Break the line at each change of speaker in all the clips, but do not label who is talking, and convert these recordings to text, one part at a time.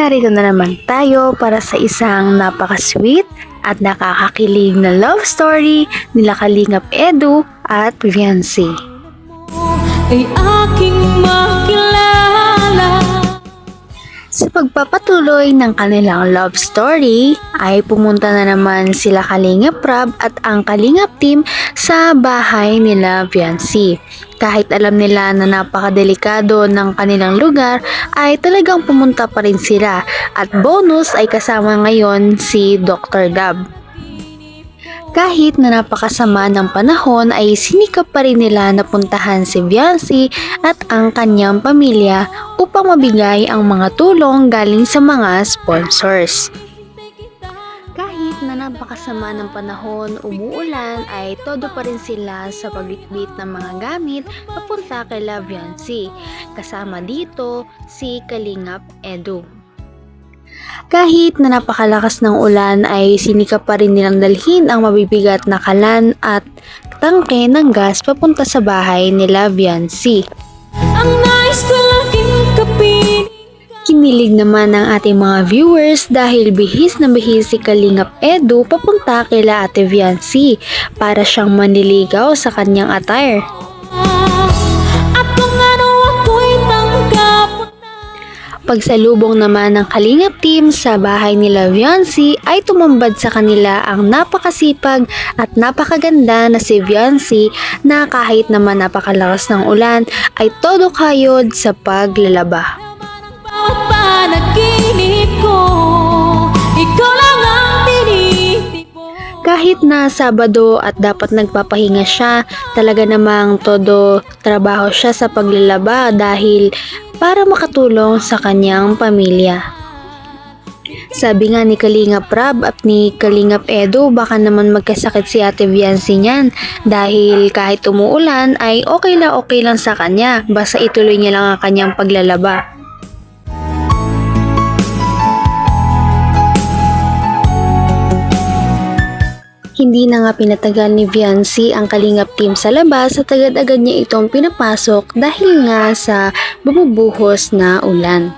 narito na naman tayo para sa isang napaka-sweet at nakakakilig na love story nila Kalingap Edu at Viancy.
ay aking makilala
Pagpapatuloy ng kanilang love story ay pumunta na naman sila Kalingap Rab at ang Kalingap team sa bahay nila Viancy. Kahit alam nila na napakadelikado ng kanilang lugar ay talagang pumunta pa rin sila at bonus ay kasama ngayon si Dr. Gab. Kahit na napakasama ng panahon ay sinikap pa rin nila na puntahan si Viancy at ang kanyang pamilya upang mabigay ang mga tulong galing sa mga sponsors. Kahit na napakasama ng panahon, umuulan, ay todo pa rin sila sa pagbitbit ng mga gamit papunta kay La Viancy. Kasama dito si Kalingap Edu. Kahit na napakalakas ng ulan ay sinikap pa rin nilang dalhin ang mabibigat na kalan at tangke ng gas papunta sa bahay nila Viancy.
ang nais ko laging kapin
Kinilig naman ng ating mga viewers dahil bihis na bihis si Kalingap Edu papunta kila Ate Viancy para siyang manliligaw sa kanyang attire. Pagsalubong naman ng Kalingap team sa bahay nila Viancy ay tumambad sa kanila ang napakasipag at napakaganda na si Viancy na kahit naman napakalakas ng ulan ay todo kayod sa paglalaba. Kahit na Sabado at dapat nagpapahinga siya, talaga namang todo trabaho siya sa paglalaba dahil para makatulong sa kanyang pamilya. Sabi nga ni Kalingap Rab at ni Kalingap Edo baka naman magkasakit si Ate Viancy niyan dahil kahit umuulan ay okay lang okay lang sa kanya basta ituloy niya lang ang kanyang paglalaba. Hindi na nga pinatagal ni Viancy ang kalingap team sa labas at agad-agad niya itong pinapasok dahil nga sa bumubuhos na ulan.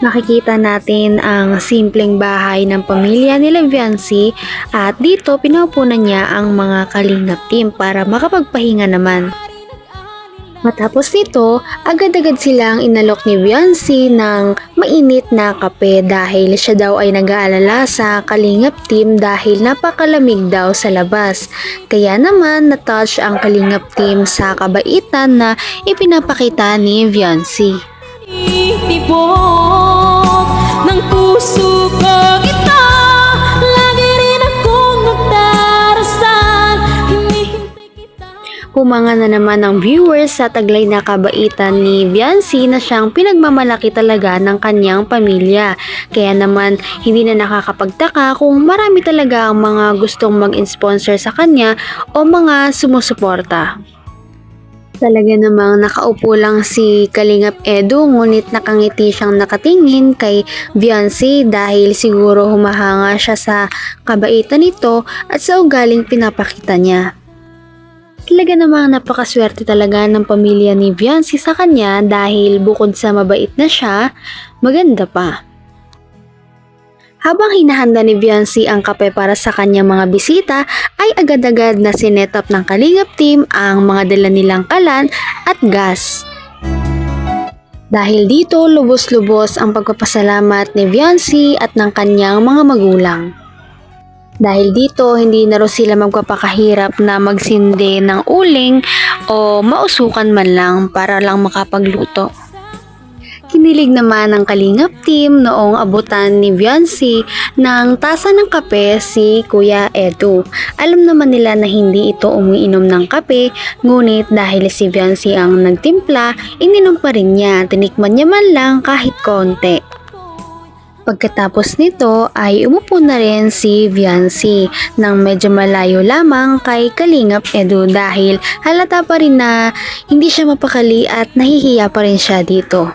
Nakikita natin ang simpleng bahay ng pamilya nila Viancy at dito pinupunan niya ang mga kalingap team para makapagpahinga naman. Matapos nito, agad-agad silang inalok ni Viancy ng mainit na kape dahil siya daw ay nag-aalala sa kalingap team dahil napakalamig daw sa labas. Kaya naman na-touch ang kalingap team sa kabaitan na ipinapakita ni Viancy.
Titibok ng puso ko ito
Humanga na naman ang viewers sa taglay na kabaitan ni Viancy na siyang pinagmamalaki talaga ng kanyang pamilya. Kaya naman hindi na nakakapagtaka kung marami talaga ang mga gustong mag-sponsor sa kanya o mga sumusuporta. Talaga namang nakaupo lang si Kalingap Edu ngunit nakangiti siyang nakatingin kay Viancy dahil siguro humahanga siya sa kabaitan nito at sa ugaling pinapakita niya. Talaga namang napakaswerte talaga ng pamilya ni Viancy sa kanya dahil bukod sa mabait na siya, maganda pa. Habang hinahanda ni Viancy ang kape para sa kanyang mga bisita, ay agad-agad na sinetap ng Kalingap team ang mga dala nilang kalan at gas. Dahil dito, lubos-lubos ang pagpapasalamat ni Viancy at ng kanyang mga magulang. Dahil dito, hindi na rin sila magpapakahirap na magsindi ng uling o mausukan man lang para lang makapagluto. Kinilig naman ng Kalingap team noong abutan ni Viancy ng tasa ng kape si Kuya Edu. Alam naman nila na hindi ito umiinom ng kape, ngunit dahil si Viancy ang nagtimpla, ininom pa rin niya, tinikman niya man lang kahit konti. Pagkatapos nito ay umupo na rin si Viancy nang medyo malayo lamang kay Kalingap Edu dahil halata pa rin na hindi siya mapakali at nahihiya pa rin siya dito.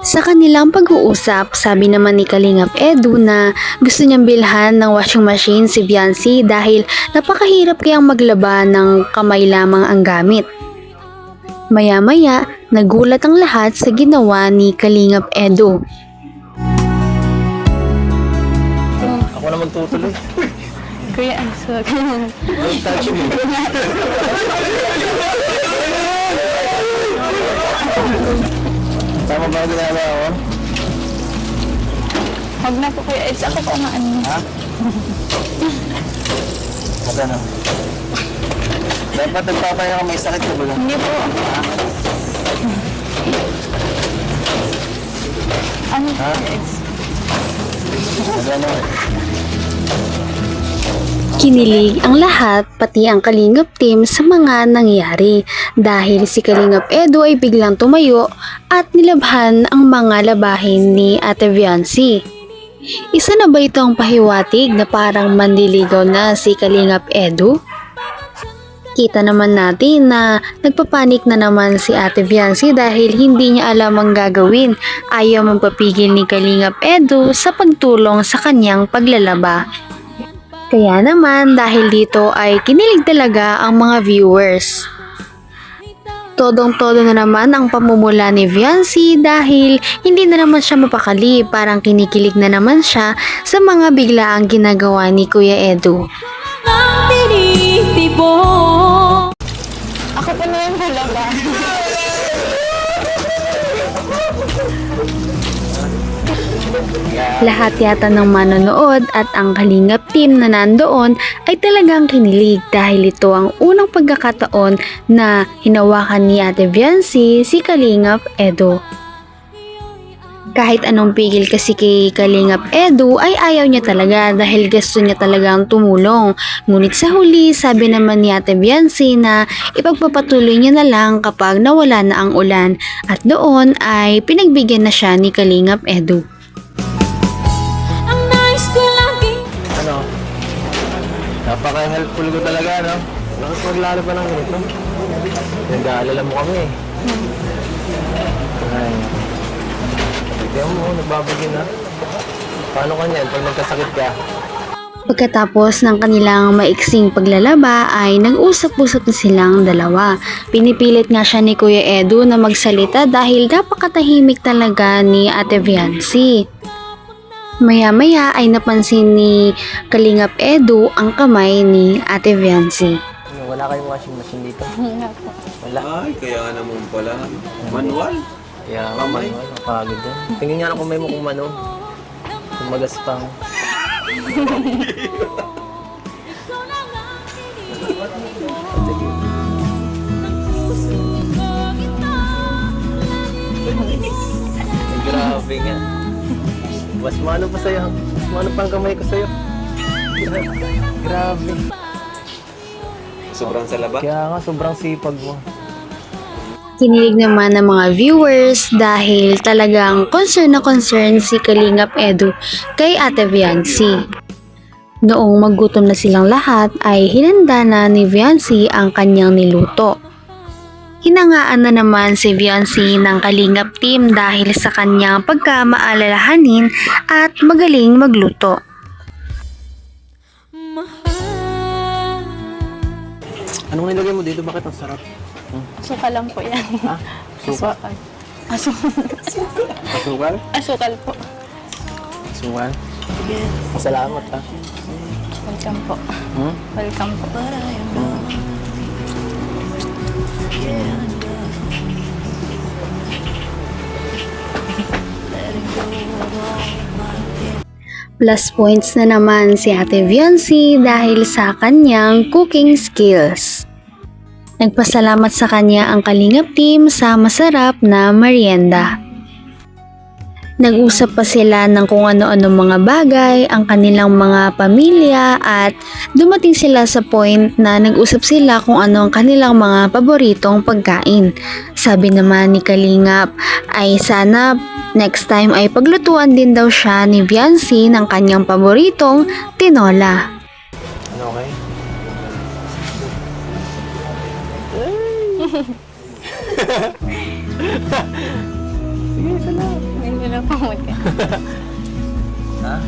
Sa kanilang pag-uusap, sabi naman ni Kalingap Edu na gusto niyang bilhan ng washing machine si Viancy dahil napakahirap kayang maglaba ng kamay lamang ang gamit. Maya-maya, nagulat ang lahat sa ginawa ni Kalingap Edu.
Ako na magtutuloy.
Kuya, ang swag.
Don't touch me. Tama ba ang ginagawa ko?
Huwag na po kuya. It's ako po ang ano.
Ha? Magano? Dapat nagpapaya ka may sakit ka ba?
Hindi po. Ano
Ha? Magano?
Kinilig ang lahat pati ang Kalingap team sa mga nangyari dahil si Kalingap Edu ay biglang tumayo at nilabhan ang mga labahin ni Ate Viancy. Isa na ba itong pahiwatig na parang mandiligaw na si Kalingap Edu? Kita naman natin na nagpapanik na naman si Ate Viancy dahil hindi niya alam ang gagawin. Ayaw magpapigil ni Kalingap Edu sa pagtulong sa kanyang paglalaba. Kaya naman dahil dito ay kinilig talaga ang mga viewers. Todong-todo na naman ang pamumula ni Viancy dahil hindi na naman siya mapakali parang kinikilig na naman siya sa mga biglaang ginagawa ni Kuya Edu.
Ang
Lahat yata ng manonood at ang Kalingap team na nandoon ay talagang kinilig dahil ito ang unang pagkakataon na hinawakan ni Ate Viancy si Kalingap Edo. Kahit anong pigil kasi kay Kalingap Edu ay ayaw niya talaga dahil gusto niya talagang tumulong. Ngunit sa huli sabi naman ni Ate Biancy na ipagpapatuloy niya na lang kapag nawala na ang ulan at doon ay pinagbigyan na siya ni Kalingap Edu.
Napaka-helpful ko talaga, no? Bakit maglalo pa ng ganito? Nag-aalala mo kami eh. Ay. Tignan mo, nagbabagin na. Paano ka niyan pag nagkasakit ka?
Pagkatapos ng kanilang maiksing paglalaba ay nag-usap-usap na silang dalawa. Pinipilit nga siya ni Kuya Edu na magsalita dahil napakatahimik talaga ni Ate Viancy. Maya-maya ay napansin ni Kalingap Edu ang kamay ni Ate Viancy.
Ano, wala kayong washing machine dito?
Wala po.
Wala.
Ay, kaya nga naman pala. Manual.
Kaya nga,
Kamay?
manual, napagod din. Tingin nga ng kamay mo kung ano. Kung magaspang. Mas mano pa sa'yo. Mas mano pa ang kamay ko sa'yo. Grabe.
Sobrang sa laba.
Kaya nga, sobrang sipag mo.
Kinilig naman ng mga viewers dahil talagang concern na concern si Kalingap Edu kay Ate Viancy. Noong maggutom na silang lahat ay hinanda na ni Viancy ang kanyang niluto. Hinangaan na naman si Viancy ng Kalingap team dahil sa kanyang pagkamaalalahanin at magaling magluto.
Anong nilagay mo dito? Bakit ang sarap?
Suka lang po yan.
Ha? Suka?
Asukal.
Asukal?
Asukal po.
Asukal? Salamat ha.
Welcome po.
Hmm?
Welcome po.
Plus points na naman si Ate Viancy dahil sa kanyang cooking skills. Nagpasalamat sa kanya ang Kalingap team sa masarap na merienda. Nag-usap pa sila ng kung ano-ano mga bagay, ang kanilang mga pamilya at dumating sila sa point na nag-usap sila kung ano ang kanilang mga paboritong pagkain. Sabi naman ni Kalingap ay sana next time ay paglutuan din daw siya ni Viancy ng kanyang paboritong tinola.
Okay? Sige, isa lang.
Na po magka.
Ha?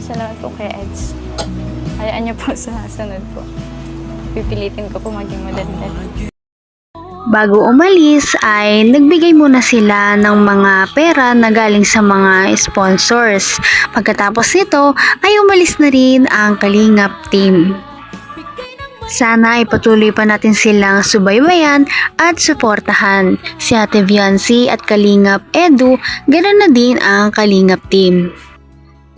Salamat po kay Eds. Hayaan niyo po sa sunod po. Pipilitin ko po maging madalidat.
Bago umalis ay nagbigay muna sila ng mga pera na galing sa mga sponsors. Pagkatapos nito ay umalis na rin ang Kalingap team. Sana ay patuloy pa natin silang subaybayan at suportahan. Si Ate Viancy at Kalingap Edu, ganoon na din ang Kalingap team.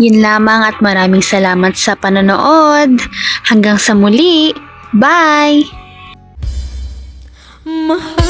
Yun lamang at maraming salamat sa panonood. Hanggang sa muli. Bye!
Mahal